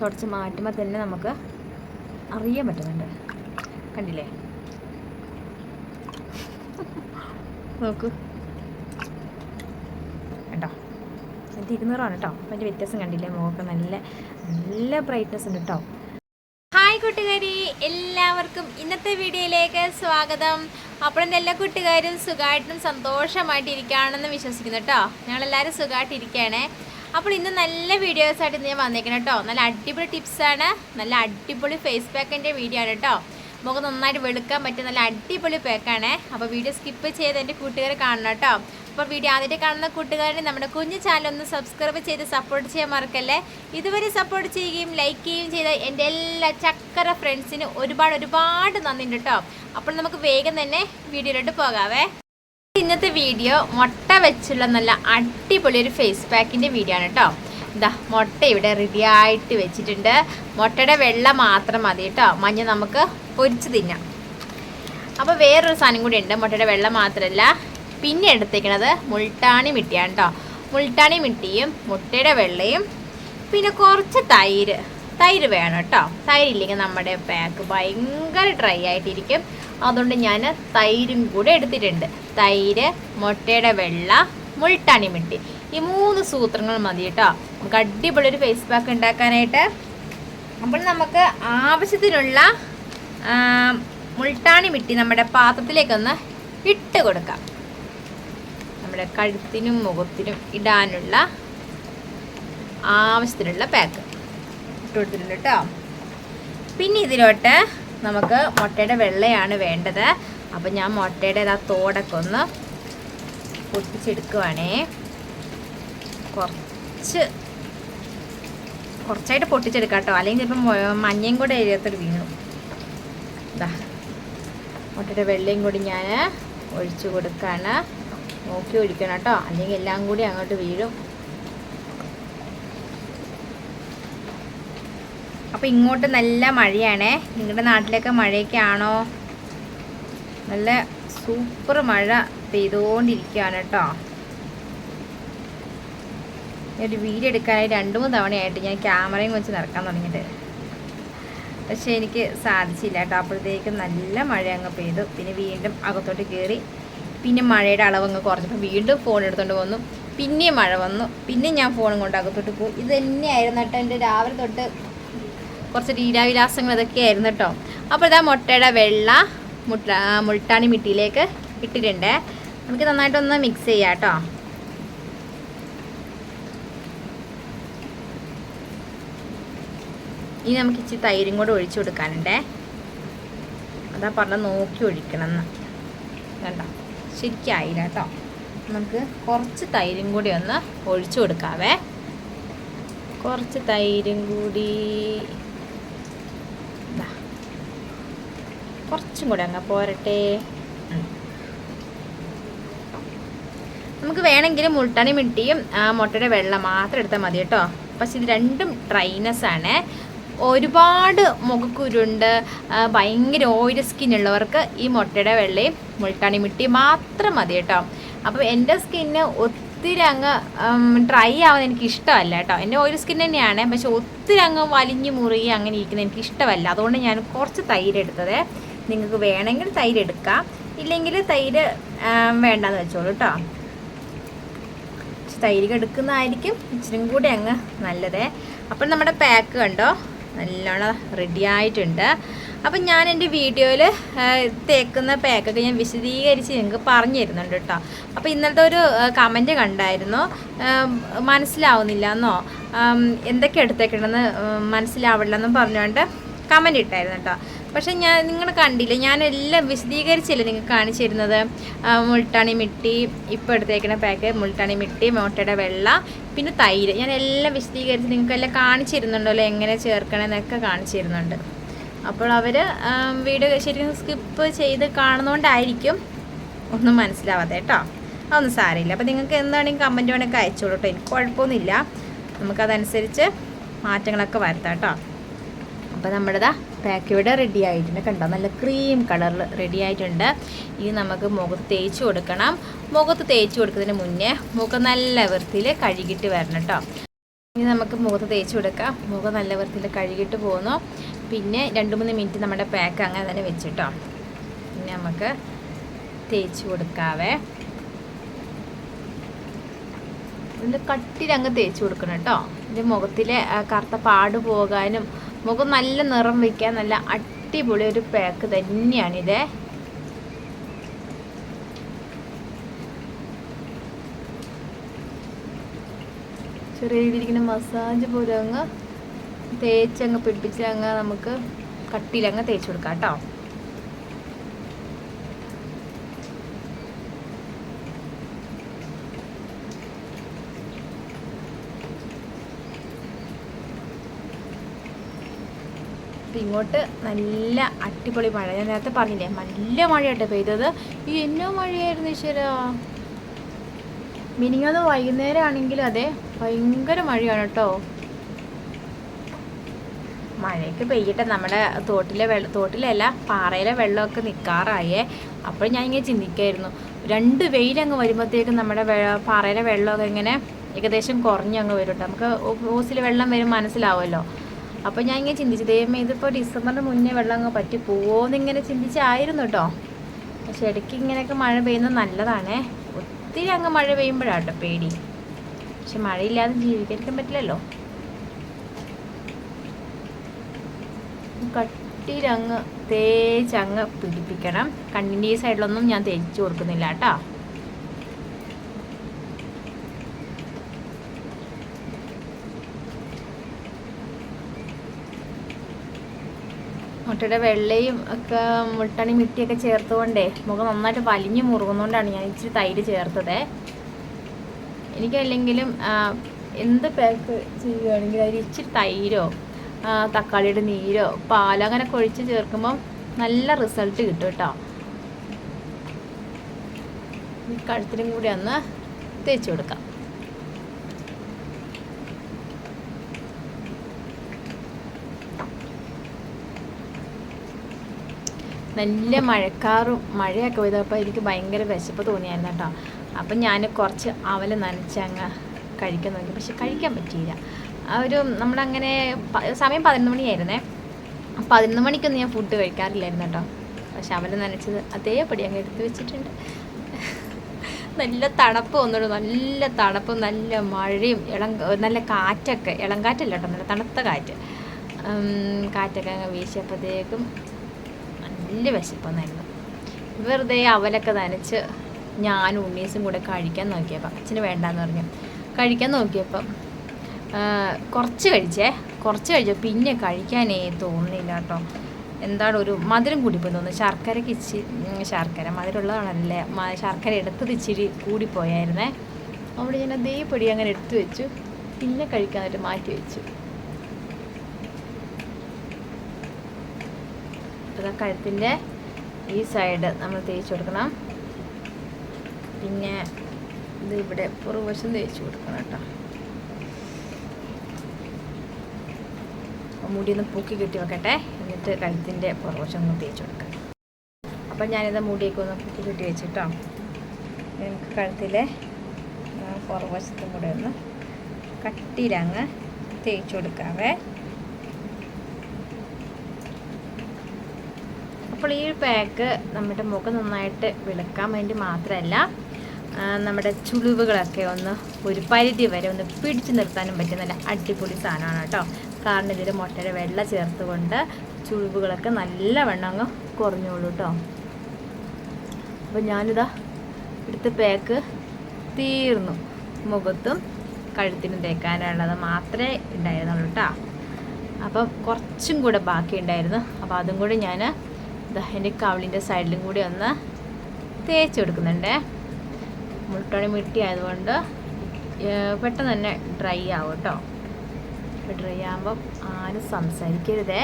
തുടച്ച് മാറ്റുമ്പോൾ തന്നെ നമുക്ക് അറിയാൻ പറ്റുന്നുണ്ട്. കണ്ടില്ലേ? നോക്കൂ. കേട്ടോ ഇത് ഇരുന്നൂറാണ് കേട്ടോ അപ്പം അതിന്റെ വ്യത്യാസം കണ്ടില്ലേ? മുഖമൊക്കെ നല്ല നല്ല ബ്രൈറ്റ്നസ് ഉണ്ട് കേട്ടോ ഹായ് കൂട്ടുകാരി. എല്ലാവർക്കും ഇന്നത്തെ വീഡിയോയിലേക്ക് സ്വാഗതം. അപ്പോൾ എന്റെ എല്ലാ കൂട്ടുകാരും സുഖമായിട്ടും സന്തോഷമായിട്ടിരിക്കുകയാണെന്ന് വിശ്വസിക്കുന്നു കേട്ടോ ഞങ്ങളെല്ലാവരും സുഖമായിട്ട് ഇരിക്കുകയാണേ അപ്പോൾ ഇന്ന് നല്ല വീഡിയോസ് ആയിട്ട് ഞാൻ വന്നേക്കണം കേട്ടോ. നല്ല അടിപൊളി ടിപ്സാണ് നല്ല അടിപൊളി ഫേസ് പാക്കിന്റെ വീഡിയോ ആണ് കേട്ടോ. മുഖം നന്നായിട്ട് വെളുക്കാൻ പറ്റിയ നല്ല അടിപൊളി പാക്കാണ് അപ്പോൾ വീഡിയോ സ്കിപ്പ് ചെയ്ത് എന്റെ കൂട്ടുകാരെ കാണണം കേട്ടോ. അപ്പോൾ വീഡിയോ ആദ്യമായിട്ട് കാണുന്ന കൂട്ടുകാരെ നമ്മുടെ കുഞ്ഞു ചാനൽ ഒന്ന് സബ്സ്ക്രൈബ് ചെയ്ത് സപ്പോർട്ട് ചെയ്യാൻ മറക്കല്ലേ? ഇതുവരെ സപ്പോർട്ട് ചെയ്യുകയും ലൈക്ക് ചെയ്യുകയും ചെയ്ത എന്റെ എല്ലാ ചക്കര ഫ്രണ്ട്സിനും ഒരുപാട് ഒരുപാട് നന്ദിയുണ്ട് കേട്ടോ. അപ്പോൾ നമുക്ക് വേഗം തന്നെ വീഡിയോയിലോട്ട് പോകാവേ. ഇന്നത്തെ വീഡിയോ മുട്ട വെച്ചുള്ള നല്ല അടിപൊളി ഒരു ഫേസ് പാക്കിന്റെ വീഡിയോ ആണ് കേട്ടോ ഇതാ മുട്ട ഇവിടെ റെഡി ആയിട്ട് വെച്ചിട്ടുണ്ട്. മുട്ടയുടെ വെള്ള മാത്രം മതി കേട്ടോ മഞ്ഞ നമുക്ക് പൊരിച്ച് തിന്നാം. അപ്പോൾ വേറൊരു സാധനം കൂടി ഉണ്ട് മുട്ടയുടെ വെള്ള മാത്രമല്ല. പിന്നെ എടുത്തേക്കണത് മുൾട്ടാണി മിട്ടിയാണ് കേട്ടോ മുൾട്ടാണി മിട്ടിയും മുട്ടയുടെ വെള്ളയും പിന്നെ കുറച്ച് തൈര്. തൈര് വേണം കേട്ടോ തൈരില്ലെങ്കിൽ നമ്മുടെ പാക്ക് ഭയങ്കര ഡ്രൈ ആയിട്ടിരിക്കും. അതുകൊണ്ട് ഞാൻ തൈരും കൂടെ എടുത്തിട്ടുണ്ട്. തൈര് മുട്ടയുടെ വെള്ള മുൾട്ടാണി മിട്ടി. ഈ മൂന്ന് സൂത്രങ്ങൾ മതി കേട്ടോ. നമുക്ക് അടിപൊളി ഒരു ഫേസ് പാക്ക് ഉണ്ടാക്കാനായിട്ട്. അപ്പോൾ നമുക്ക് ആവശ്യത്തിനുള്ള മുൾട്ടാണി മിട്ടി നമ്മുടെ പാത്രത്തിലേക്കൊന്ന് ഇട്ട് കൊടുക്കാം. നമ്മുടെ കഴുത്തിനും മുഖത്തിനും ഇടാനുള്ള ആവശ്യത്തിനുള്ള പാക്ക് ഇട്ട് കൊടുത്തിട്ടുണ്ട് കേട്ടോ. പിന്നെ ഇതിലോട്ട് നമുക്ക് മുട്ടയുടെ വെള്ളയാണ് വേണ്ടത്. അപ്പം ഞാൻ മുട്ടയുടെ ആ തോടൊക്കെ ഒന്ന് പൊട്ടിച്ചെടുക്കുവാണേ. കുറച്ച് കുറച്ചായിട്ട് പൊട്ടിച്ചെടുക്കാം കേട്ടോ. അല്ലെങ്കിൽ ചിലപ്പം മൊ- മഞ്ഞയും കൂടെ എഴുതത്തിൽ വീണു. ഇതാ മുട്ടയുടെ വെള്ളയും കൂടി ഞാൻ ഒഴിച്ചു കൊടുക്കാണ്. നോക്കി ഒഴിക്കണം കേട്ടോ. അല്ലെങ്കിൽ എല്ലാം കൂടി അങ്ങോട്ട് വീഴും. അപ്പോൾ ഇങ്ങോട്ട് നല്ല മഴയാണേ. നിങ്ങളുടെ നാട്ടിലൊക്കെ മഴയൊക്കെ ആണോ നല്ല സൂപ്പർ മഴ പെയ്തുകൊണ്ടിരിക്കുകയാണ് കേട്ടോ. ഒരു വീഡിയോ എടുക്കാനായി രണ്ട് മൂന്ന് തവണയായിട്ട് ഞാൻ ക്യാമറയും വെച്ച് നടക്കാൻ തുടങ്ങിയിട്ട്. പക്ഷേ എനിക്ക് സാധിച്ചില്ല കേട്ടോ. അപ്പോഴത്തേക്കും നല്ല മഴ അങ്ങ് പെയ്തു. പിന്നെ വീണ്ടും അകത്തോട്ട് കയറി. പിന്നെ മഴയുടെ അളവ് അങ്ങ് കുറച്ചപ്പോൾ വീണ്ടും ഫോൺ എടുത്തുകൊണ്ട് വന്നു. പിന്നെയും മഴ വന്നു. പിന്നെ ഞാൻ ഫോണും കൊണ്ട് അകത്തോട്ട് പോയി. ഇത് തന്നെയായിരുന്നു കേട്ടോ എന്റെ രാവിലെ തൊട്ട് കുറച്ച് ലീലാവിലാസങ്ങൾ ഇതൊക്കെ ആയിരുന്നു കേട്ടോ. അപ്പോൾ ഇതാ മുട്ടയുടെ വെള്ള മുട്ട മുൾട്ടാണി മിട്ടിയിലേക്ക് ഇട്ടിട്ടുണ്ട്. നമുക്ക് നന്നായിട്ടൊന്ന് മിക്സ് ചെയ്യാം കേട്ടോ. ഇനി നമുക്ക് ഇച്ചിരി തൈരും കൂടെ ഒഴിച്ചു കൊടുക്കാനുണ്ടേ. അതാ പറഞ്ഞ നോക്കി ഒഴിക്കണം എന്ന്. കണ്ടോ? ശരിക്കായില്ല കേട്ടോ. നമുക്ക് കുറച്ച് തൈരും കൂടി ഒന്ന് ഒഴിച്ചു കൊടുക്കാവേ. കുറച്ച് തൈരും കൂടി കുറച്ചും കൂടെ അങ്ങ് പോരട്ടെ. നമുക്ക് വേണമെങ്കിൽ മുൾട്ടാണി മിട്ടിയും മുട്ടയുടെ വെള്ളം മാത്രം എടുത്താൽ മതി കേട്ടോ. പക്ഷെ ഇത് രണ്ടും ഡ്രൈനസ് ആണ്. ഒരുപാട് മുഖക്കുരുണ്ട് ഭയങ്കര ഓയിൽ സ്കിൻ ഉള്ളവർക്ക് ഈ മുട്ടയുടെ വെള്ളയും മുൾട്ടാണി മിട്ടി മാത്രം മതി കേട്ടോ. അപ്പോൾ എന്റെ സ്കിന്ന് ഒത്തിരി അങ്ങ് ഡ്രൈ ആവുന്ന എനിക്ക് ഇഷ്ടമല്ല കേട്ടോ. എന്റെ ഓയിൽ സ്കിൻ തന്നെയാണ് പക്ഷെ ഒത്തിരി അങ്ങ് വലിഞ്ഞു മുറുകി അങ്ങനെ ഇരിക്കുന്നത് എനിക്ക് ഇഷ്ടമല്ല. അതുകൊണ്ട് ഞാൻ കുറച്ച് തൈര് എടുത്തത്. നിങ്ങൾക്ക് വേണമെങ്കിൽ തൈര് എടുക്കാം. ഇല്ലെങ്കിൽ തൈര് വേണ്ടെന്ന് വെച്ചോളൂ കേട്ടോ തൈര് എടുക്കുന്നതായിരിക്കും. ഇച്ചിരി കൂടി അങ്ങ് നല്ലത്. അപ്പം നമ്മുടെ പാക്ക് കണ്ടോ? നല്ലോണം റെഡി ആയിട്ടുണ്ട്. അപ്പം ഞാൻ എന്റെ വീഡിയോയിൽ തേക്കുന്ന പാക്കൊക്കെ ഞാൻ വിശദീകരിച്ച് നിങ്ങൾക്ക് പറഞ്ഞു തരുന്നുണ്ട് കേട്ടോ അപ്പോൾ ഇന്നലത്തെ ഒരു കമന്റ് കണ്ടായിരുന്നു. മനസ്സിലാവുന്നില്ല എന്നോ എന്തൊക്കെ എടുത്തേക്കണമെന്ന് മനസ്സിലാവില്ലെന്നും പറഞ്ഞുകൊണ്ട് കമന്റ് ഇട്ടായിരുന്നു കേട്ടോ പക്ഷെ ഞാൻ നിങ്ങൾ കണ്ടില്ല. ഞാൻ എല്ലാം വിശദീകരിച്ചില്ല നിങ്ങൾക്ക് കാണിച്ചു തരുന്നത് മുൾട്ടാണി മിട്ടി ഇപ്പോൾ എടുത്തേക്കുന്ന പാക്ക് മുൾട്ടാണി മിട്ടി മുട്ടയുടെ വെള്ള പിന്നെ തൈര്. ഞാൻ എല്ലാം വിശദീകരിച്ച് നിങ്ങൾക്ക് എല്ലാം കാണിച്ചു എങ്ങനെ ചേർക്കണമെന്നൊക്കെ കാണിച്ചു തരുന്നുണ്ട് അപ്പോൾ അവർ വീഡിയോ ശരിക്കും സ്കിപ്പ് ചെയ്ത് കാണുന്നതുകൊണ്ടായിരിക്കും ഒന്നും മനസ്സിലാവാതെ കേട്ടോ. അതൊന്നും സാരമില്ല. അപ്പോൾ നിങ്ങൾക്ക് എന്താണെങ്കിൽ കമന്റ് വേണമെങ്കിൽ അയച്ചോളൂ കേട്ടോ എനിക്ക് കുഴപ്പമൊന്നുമില്ല. നമുക്കതനുസരിച്ച് മാറ്റങ്ങളൊക്കെ വരുത്താം കേട്ടോ. അപ്പോൾ നമ്മുടേതാ പാക്ക് ഇവിടെ റെഡി ആയിട്ടുണ്ട് കണ്ടോ? നല്ല ക്രീം കളറിൽ റെഡി ആയിട്ടുണ്ട്. ഇനി നമുക്ക് മുഖത്ത് തേച്ച് കൊടുക്കണം. മുഖത്ത് തേച്ച് കൊടുക്കുന്നതിന് മുന്നേ മുഖം നല്ല വൃത്തിയിൽ കഴുകിയിട്ട് വരണം കേട്ടോ. ഇനി നമുക്ക് മുഖത്ത് തേച്ച് കൊടുക്കാം. മുഖം നല്ല വൃത്തിയിൽ കഴുകിയിട്ട് പോകുന്നു പിന്നെ രണ്ട് മൂന്ന് മിനിറ്റ് നമ്മുടെ പാക്ക് അങ്ങനെ തന്നെ വെച്ചിട്ടോ പിന്നെ നമുക്ക് തേച്ച് കൊടുക്കാവേ. ഇതിൽ കട്ടിലങ്ങ് തേച്ച് കൊടുക്കണം കേട്ടോ. ഇതിന്റെ മുഖത്തിലെ കറുത്ത പാട് പോകാനും മുഖം നല്ല നിറം വയ്ക്കാൻ നല്ല അടിപൊളി ഒരു പാക്ക് തന്നെയാണിത്. ചെറിയ രീതിയിൽ മസാജ് പോലെ അങ്ങ് തേച്ചങ്ങ് പിടിപ്പിച്ച് അങ്ങ് നമുക്ക് കട്ടിയിലങ്ങ് തേച്ച് കൊടുക്കാം കേട്ടോ. ഇപ്പം ഇങ്ങോട്ട് നല്ല അടിപൊളി മഴ. ഞാൻ നേരത്തെ പറഞ്ഞില്ലേ നല്ല മഴയായിട്ട് പെയ്തത്. ഈ എന്നോ മഴയായിരുന്നു ഈശ്വരാ. മിനിങ്ങത് വൈകുന്നേരം അതെ ഭയങ്കര മഴയാണ് കേട്ടോ മഴയൊക്കെ പെയ്യട്ടെ. നമ്മുടെ തോട്ടിലെ വെള്ളം തോട്ടിലല്ല പാറയിലെ വെള്ളമൊക്കെ നിൽക്കാറായേ അപ്പോൾ ഞാൻ ഇങ്ങനെ ചിന്തിക്കായിരുന്നു. രണ്ട് വെയിലങ്ങ് വരുമ്പോഴത്തേക്കും നമ്മുടെ പാറയിലെ വെള്ളമൊക്കെ ഇങ്ങനെ ഏകദേശം കുറഞ്ഞങ്ങ് വരും കേട്ടോ നമുക്ക് ഓസിൽ വെള്ളം വരും മനസ്സിലാവുമല്ലോ. അപ്പോൾ ഞാൻ ഇങ്ങനെ ചിന്തിച്ചു ദൈവമേ ഇതിപ്പോൾ ഡിസംബറിന് മുന്നേ വെള്ളം അങ്ങ് പറ്റി പോവോന്നിങ്ങനെ ചിന്തിച്ചായിരുന്നു കേട്ടോ പക്ഷെ ഇടയ്ക്ക് ഇങ്ങനെയൊക്കെ മഴ പെയ്യുന്നത് നല്ലതാണേ. ഒത്തിരി അങ്ങ് മഴ പെയ്യുമ്പോഴാട്ടോ പേടി. പക്ഷെ മഴയില്ലാതെ ജീവിക്കാൻ പറ്റില്ലല്ലോ. കട്ടിയിലങ്ങ് തേച്ചങ്ങ് പിടിപ്പിക്കണം. കണ്ണിന്റെ ഈ സൈഡിലൊന്നും ഞാൻ തേച്ച് കൊടുക്കുന്നില്ല കേട്ടോ മുട്ടയുടെ വെള്ളയും ഒക്കെ മുട്ടണി മിട്ടിയൊക്കെ ചേർത്തുകൊണ്ടേ മുഖം നന്നായിട്ട് വലിഞ്ഞു മുറുകുന്നതുകൊണ്ടാണ് ഞാൻ ഇച്ചിരി തൈര് ചേർത്തത്. എനിക്കല്ലെങ്കിലും എന്ത് പാക്ക് ചെയ്യുകയാണെങ്കിൽ അതിൽ ഇച്ചിരി തൈരോ തക്കാളിയുടെ നീരോ പാലോ അങ്ങനെ കൊഴിച്ച് ചേർക്കുമ്പം നല്ല റിസൾട്ട് കിട്ടും കേട്ടോ കഴുത്തിനും കൂടി ഒന്ന് തേച്ച് കൊടുക്കാം. നല്ല മഴക്കാറും മഴയൊക്കെ പെയ്തപ്പോൾ എനിക്ക് ഭയങ്കര വിശപ്പ് തോന്നിയായിരുന്നു കേട്ടോ. അപ്പം ഞാൻ കുറച്ച് അവൽ നനച്ചങ്ങ് കഴിക്കാൻ നോക്കി. പക്ഷെ കഴിക്കാൻ പറ്റിയില്ല. ആ ഒരു നമ്മളങ്ങനെ സമയം പതിനൊന്ന് മണിയായിരുന്നേ. പതിനൊന്ന് മണിക്കൊന്നും ഞാൻ ഫുഡ് കഴിക്കാറില്ലായിരുന്നു കേട്ടോ. പക്ഷെ അവൽ നനച്ചത് അതേപടി അങ്ങ് എടുത്ത് വെച്ചിട്ടുണ്ട്. നല്ല തണുപ്പ് വന്നിട്ട് നല്ല തണുപ്പും നല്ല മഴയും ഇളം നല്ല കാറ്റൊക്കെ. ഇളം കാറ്റല്ല കേട്ടോ നല്ല തണുത്ത കാറ്റ്. കാറ്റൊക്കെ അങ്ങ് വീശിയപ്പോഴത്തേക്കും നല്ല വിശപ്പൊന്നായിരുന്നു വെറുതെ അവലൊക്കെ നനച്ച് ഞാനും ഉണ്ണീസും കൂടെ കഴിക്കാൻ നോക്കിയപ്പോൾ അച്ഛന് വേണ്ടാന്ന് പറഞ്ഞു. കഴിക്കാൻ നോക്കിയപ്പം കുറച്ച് കഴിച്ചേ കുറച്ച് കഴിച്ചോ പിന്നെ കഴിക്കാനേ തോന്നുന്നില്ല കേട്ടോ. എന്താണ് ഒരു മധുരം കൂടിപ്പോയി തോന്നുന്നു. ശർക്കരക്ക് ഇച്ചി ശർക്കര മധുരമുള്ളതാണല്ലേ? ശർക്കര എടുത്തത് ഇച്ചിരി കൂടിപ്പോയായിരുന്നേ. അവിടെ ഞാൻ അതേപടി അങ്ങനെ എടുത്തു വെച്ചു. പിന്നെ കഴിക്കാനായിട്ട് മാറ്റി വെച്ചു. അപ്പോൾ കഴുത്തിന്റെ ഈ സൈഡ് നമ്മൾ തേച്ച് കൊടുക്കണം. പിന്നെ ഇത് ഇവിടെ പുറകുവശം തേച്ച് കൊടുക്കണം കേട്ടോ. മുടിയൊന്ന് മുടി പൂക്കി കെട്ടി വെക്കട്ടെ. എന്നിട്ട് കഴുത്തിന്റെ പുറകുവശം ഒന്ന് തേച്ച് കൊടുക്കാം. അപ്പം ഞാനിത് മുടിയൊക്കെ ഒന്ന് പൂക്കി കെട്ടി വെച്ചിട്ടോ. എനിക്ക് കഴുത്തിലെ പുറകുവശത്തും കൂടെ ഒന്ന് കട്ടിയിലങ്ങ് തേച്ച് കൊടുക്കാവേ. അപ്പോൾ ഈ പാക്ക് നമ്മുടെ മുഖം നന്നായിട്ട് വിളക്കാൻ വേണ്ടി മാത്രമല്ല നമ്മുടെ ചുളിവുകളൊക്കെ ഒന്ന് ഒരു പരിധി വരെ ഒന്ന് പിടിച്ചു നിർത്താനും പറ്റിയ നല്ല അടിപൊളി സാധനമാണ് കേട്ടോ. കാരണം ഇതിൽ മുട്ടയുടെ വെള്ള ചേർത്തുകൊണ്ട് ചുളിവുകളൊക്കെ നല്ല വെണ്ണം അങ്ങ് കുറഞ്ഞോളൂ കേട്ടോ. അപ്പോൾ ഞാനിതാ ഇവിടുത്തെ പാക്ക് തീർന്നു. മുഖത്തും കഴുത്തിനും തേക്കാനുള്ളത് മാത്രമേ ഉണ്ടായിരുന്നുള്ളൂ കേട്ടോ. അപ്പം കുറച്ചും കൂടെ ബാക്കി ഉണ്ടായിരുന്നു അപ്പോൾ അതും കൂടി ഞാൻ എന്റെ കവിളിന്റെ സൈഡിലും കൂടി ഒന്ന് തേച്ച് കൊടുക്കുന്നുണ്ട് മുട്ടണി മിട്ടി ആയതുകൊണ്ട് പെട്ടെന്ന് തന്നെ ഡ്രൈ ആവും കേട്ടോ. ഡ്രൈ ആകുമ്പം ആരും സംസാരിക്കരുതേ.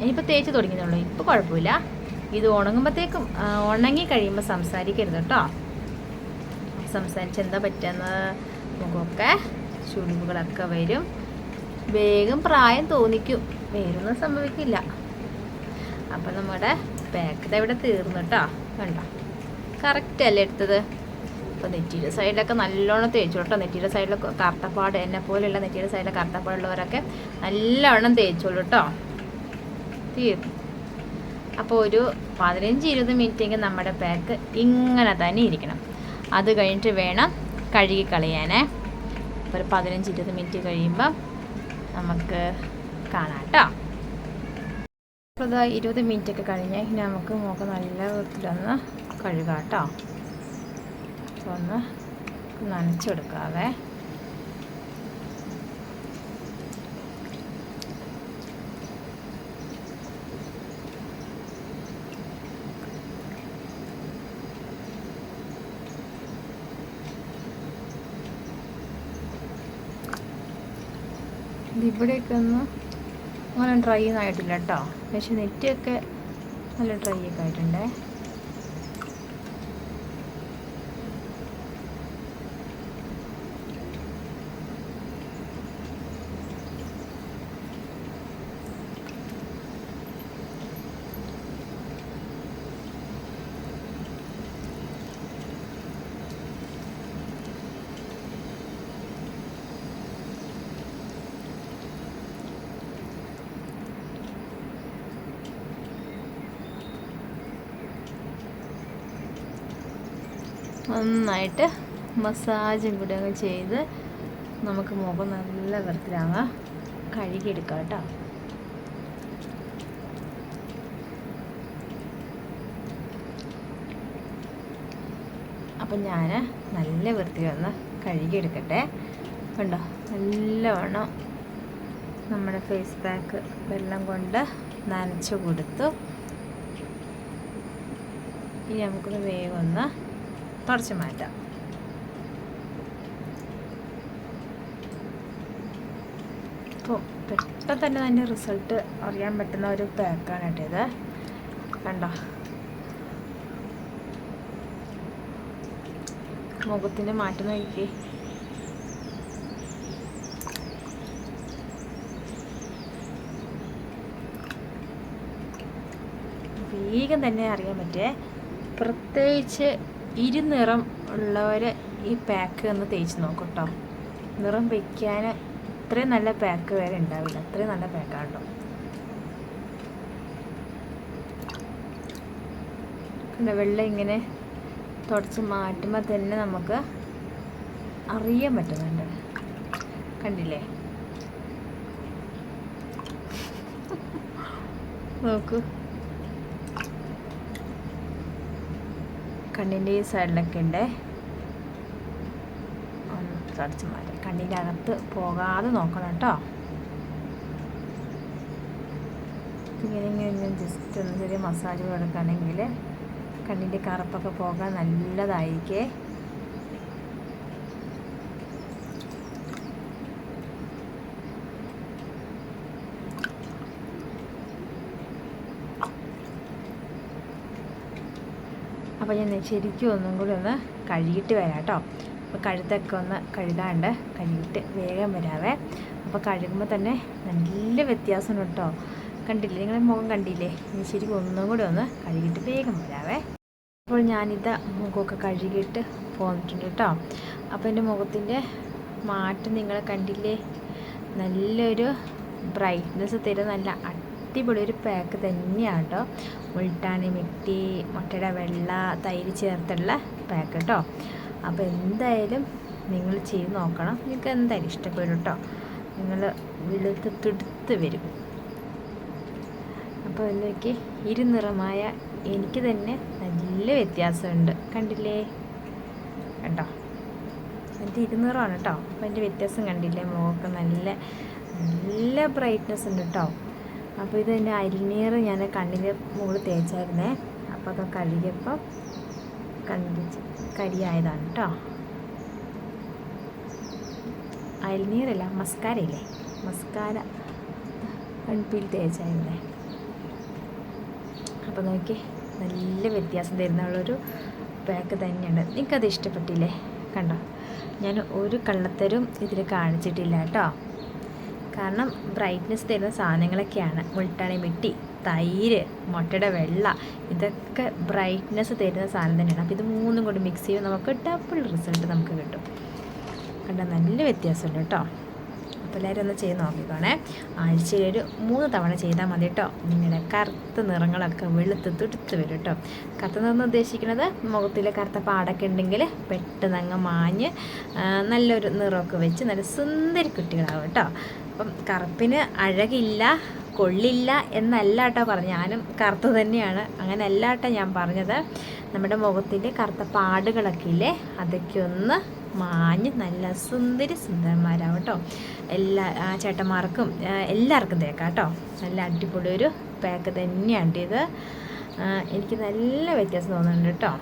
ഇനിയിപ്പോൾ തേച്ച് തുടങ്ങിയതുള്ളൂ ഇപ്പോൾ കുഴപ്പമില്ല. ഇത് ഉണങ്ങുമ്പോഴത്തേക്കും ഉണങ്ങി കഴിയുമ്പോൾ സംസാരിക്കരുത് കേട്ടോ. സംസാരിച്ച് എന്താ പറ്റുന്ന മുഖമൊക്കെ ചുളിവുകളൊക്കെ വരും. വേഗം പ്രായം തോന്നിക്കും. വേറൊന്നും സംഭവിക്കില്ല. അപ്പം നമ്മുടെ പാക്കറ്റ് ഇവിടെ തീർന്നു കേട്ടോ കണ്ടോ? കറക്റ്റ് അല്ലേ എടുത്തത്? അപ്പോൾ നെറ്റിയുടെ സൈഡിലൊക്കെ നല്ലോണം തേച്ചു കേട്ടോ നെറ്റിയുടെ സൈഡിലൊക്കെ കറുത്തപ്പാട് എന്നെ പോലെയുള്ള നെറ്റിയുടെ സൈഡിൽ കറുത്തപ്പാടുള്ളവരൊക്കെ നല്ലവണ്ണം തേച്ചോളൂ കേട്ടോ തീർന്നു. അപ്പോൾ ഒരു പതിനഞ്ച് ഇരുപത് മിനിറ്റെങ്കിൽ നമ്മുടെ പാക്ക് ഇങ്ങനെ തന്നെ ഇരിക്കണം. അത് കഴിഞ്ഞിട്ട് വേണം കഴുകി കളയാനേ. അപ്പോൾ ഒരു പതിനഞ്ച് ഇരുപത് മിനിറ്റ് കഴിയുമ്പോൾ നമുക്ക് കാണാം കേട്ടോ അപ്പോൾ ഇതാ ഇരുപത് മിനിറ്റ് ഒക്കെ കഴിഞ്ഞാൽ ഇനി നമുക്ക് മുഖം നല്ല വൃത്തിയിലൊന്ന് കഴുകാം കേട്ടോ അപ്പോൾ ഒന്ന് നനച്ചെടുക്കാവേ. ഇതിവിടെയൊക്കെ ഒന്ന് അങ്ങനെ ഡ്രൈ ആയിട്ടില്ല കേട്ടോ. പക്ഷെ നെറ്റൊക്കെ നല്ല ഡ്രൈ ഒക്കെ ആയിട്ടുണ്ടേ. നന്നായിട്ട് മസാജും കൂടി അങ്ങ് ചെയ്ത് നമുക്ക് മുഖം നല്ല വൃത്തിയാകാം കഴുകിയെടുക്കാം കേട്ടോ. അപ്പം ഞാൻ നല്ല വൃത്തി ഒന്ന് കഴുകിയെടുക്കട്ടെ. കണ്ടോ? നല്ലവണ്ണം നമ്മുടെ ഫേസ് പാക്ക് വെള്ളം കൊണ്ട് നനച്ചു കൊടുത്തു. ഇനി നമുക്കൊന്ന് വേഗം ഒന്ന് തുടച്ച് മാറ്റാം. അപ്പോൾ പെട്ടെന്ന് തന്നെ അതിന്റെ റിസൾട്ട് അറിയാൻ പറ്റുന്ന ഒരു പാക്കാണ് കേട്ടോ ഇത്. കണ്ടോ? മുഖത്തിന്റെ മാറ്റം നോക്കി വേഗം തന്നെ അറിയാൻ പറ്റേ. പ്രത്യേകിച്ച് ഇരുനിറം ഉള്ളവർ ഈ പാക്ക് ഒന്ന് തേച്ച് നോക്കട്ടോ. കേട്ടോ നിറം വയ്ക്കാൻ ഇത്രയും നല്ല പാക്ക് വേറെ ഉണ്ടാവില്ല. അത്രയും നല്ല പാക്കാണ് കേട്ടോ കണ്ടോ വെള്ളം ഇങ്ങനെ തുടച്ച് മാറ്റുമ്പോൾ തന്നെ നമുക്ക് അറിയാൻ പറ്റുന്നുണ്ട്. കണ്ടില്ലേ? നോക്കൂ. കണ്ണിന്റെ ഈ സൈഡിലൊക്കെ ഉണ്ട് തുടച്ച് മാറ്റാം. കണ്ണിന്റെ അകത്ത് പോകാതെ നോക്കണം കേട്ടോ. ഇങ്ങനെ ഇങ്ങനെ ജസ്റ്റ് ഒന്ന് ചെറിയ മസാജ് കൊടുക്കുകയാണെങ്കിൽ കണ്ണിന്റെ കറുപ്പൊക്കെ പോകാൻ നല്ലതായിരിക്കേ. അപ്പോൾ ഞാൻ ശരിക്കും ഒന്നും കൂടി ഒന്ന് കഴുകിയിട്ട് വരാം കേട്ടോ. അപ്പോൾ കഴുത്തൊക്കെ ഒന്ന് കഴുകാണ്ട് കഴുകിയിട്ട് വേഗം വരാവേ. അപ്പോൾ കഴുകുമ്പോൾ തന്നെ നല്ല വ്യത്യാസമുണ്ട് കേട്ടോ. കണ്ടില്ലേ? നിങ്ങളുടെ മുഖം കണ്ടില്ലേ? ഇനി ശരിക്കും ഒന്നും കൂടി ഒന്ന് കഴുകിയിട്ട് വേഗം വരാവേ. അപ്പോൾ ഞാനിത് മുഖമൊക്കെ കഴുകിയിട്ട് പോന്നിട്ടുണ്ട് കേട്ടോ. അപ്പോൾ എന്റെ മുഖത്തിന്റെ മാറ്റം നിങ്ങൾ കണ്ടില്ലേ? നല്ലൊരു ബ്രൈറ്റ്നസ് തരും നല്ല അടിപൊളി ഒരു പാക്ക് തന്നെയാണ് കേട്ടോ മുൾട്ടാണി മിട്ടി മുട്ടയുടെ വെള്ള തൈര് ചേർത്തുള്ള പാക്ക് കേട്ടോ അപ്പോൾ എന്തായാലും നിങ്ങൾ ചെയ്ത് നോക്കണം. നിങ്ങൾക്ക് എന്തായാലും ഇഷ്ടപ്പെടും കേട്ടോ നിങ്ങൾ വെളുത്ത് തുടുത്ത് വരും. അപ്പോൾ എന്നൊക്കെ ഇരുനിറമായ എനിക്ക് തന്നെ നല്ല വ്യത്യാസമുണ്ട്. കണ്ടില്ലേ? കേട്ടോ എന്റെ ഇരുന്നൂറാണ് കേട്ടോ അപ്പോൾ എന്റെ വ്യത്യാസം കണ്ടില്ലേ? മോക്ക് നല്ല നല്ല ബ്രൈറ്റ്നസ് ഉണ്ട് കേട്ടോ അപ്പോൾ ഇത് എന്റെ അരിനീർ ഞാൻ കണ്ണിന്റെ മുകളിൽ തേച്ചായിരുന്നേ. അപ്പോൾ അത് കഴുകിയപ്പോൾ കണ്ടി കരിയായതാണ് കേട്ടോ അരിനീറല്ല മസ്കാര ഇല്ലേ മസ്കാര കൺപിൽ തേച്ചായിരുന്നേ. അപ്പോൾ നോക്കി നല്ല വ്യത്യാസം തരുന്നുള്ളൊരു പാക്ക് തന്നെയുണ്ട്. നിങ്ങൾക്കത് ഇഷ്ടപ്പെട്ടില്ലേ? കണ്ടോ? ഞാൻ ഒരു കള്ളത്തരും ഇതിൽ കാണിച്ചിട്ടില്ല കേട്ടോ കാരണം ബ്രൈറ്റ്നെസ് തരുന്ന സാധനങ്ങളൊക്കെയാണ്. മുൾട്ടാണി മിട്ടി തൈര് മുട്ടയുടെ വെള്ള ഇതൊക്കെ ബ്രൈറ്റ്നെസ് തരുന്ന സാധനം തന്നെയാണ്. അപ്പോൾ ഇത് മൂന്നും കൂടി മിക്സ് ചെയ്യുമ്പോൾ നമുക്ക് ഡബിൾ റിസൾട്ട് നമുക്ക് കിട്ടും. കണ്ട? നല്ല വ്യത്യാസമുണ്ട് കേട്ടോ. അപ്പോൾ എല്ലാവരും ഒന്ന് ചെയ്ത് നോക്കിക്കോണേ ആഴ്ചയിൽ ഒരു മൂന്ന് തവണ ചെയ്താൽ മതി കേട്ടോ. നിങ്ങളുടെ കറുത്ത നിറങ്ങളൊക്കെ വെളുത്ത് തുടുത്ത് വരും കേട്ടോ. കറുത്ത നിറം ഉദ്ദേശിക്കുന്നത് മുഖത്തിൽ കറുത്ത പാടൊക്കെ ഉണ്ടെങ്കിൽ പെട്ടെന്ന് അങ്ങ് മാഞ്ഞ് നല്ലൊരു നിറമൊക്കെ വെച്ച് നല്ല സുന്ദരി കുട്ടികളാവും കേട്ടോ. അപ്പം കറുപ്പിന് അഴകില്ല കൊള്ളില്ല എന്നല്ല കേട്ടോ പറഞ്ഞു ഞാനും കറുത്ത് തന്നെയാണ്. അങ്ങനെ അല്ല കേട്ടോ ഞാൻ പറഞ്ഞത്. നമ്മുടെ മുഖത്തിന്റെ കറുത്ത പാടുകളൊക്കെ ഇല്ലേ അതൊക്കെ ഒന്ന് മാഞ്ഞ് നല്ല സുന്ദരി സുന്ദരന്മാരാവും കേട്ടോ എല്ലാ ചേട്ടന്മാർക്കും എല്ലാവർക്കും തേക്കാം കേട്ടോ നല്ല അടിപൊളി ഒരു പാക്ക് തന്നെയാണ് ഇത്. എനിക്ക് നല്ല വ്യത്യാസം തോന്നുന്നുണ്ട് കേട്ടോ.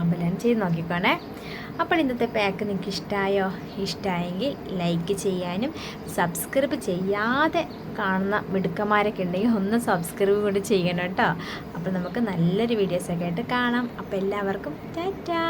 അപ്പോൾ ഞാൻ ചെയ്ത് നോക്കിക്കോണേ. അപ്പോൾ ഇന്നത്തെ പാക്ക് നിങ്ങൾക്ക് ഇഷ്ടമായോ ഇഷ്ടമായെങ്കിൽ ലൈക്ക് ചെയ്യാനും സബ്സ്ക്രൈബ് ചെയ്യാതെ കാണുന്ന മിടുക്കന്മാരൊക്കെ ഉണ്ടെങ്കിൽ ഒന്ന് സബ്സ്ക്രൈബ് കൂടി ചെയ്യണം കേട്ടോ. അപ്പോൾ നമുക്ക് നല്ലൊരു വീഡിയോസൊക്കെ ആയിട്ട് കാണാം. അപ്പോൾ എല്ലാവർക്കും ടാറ്റാ!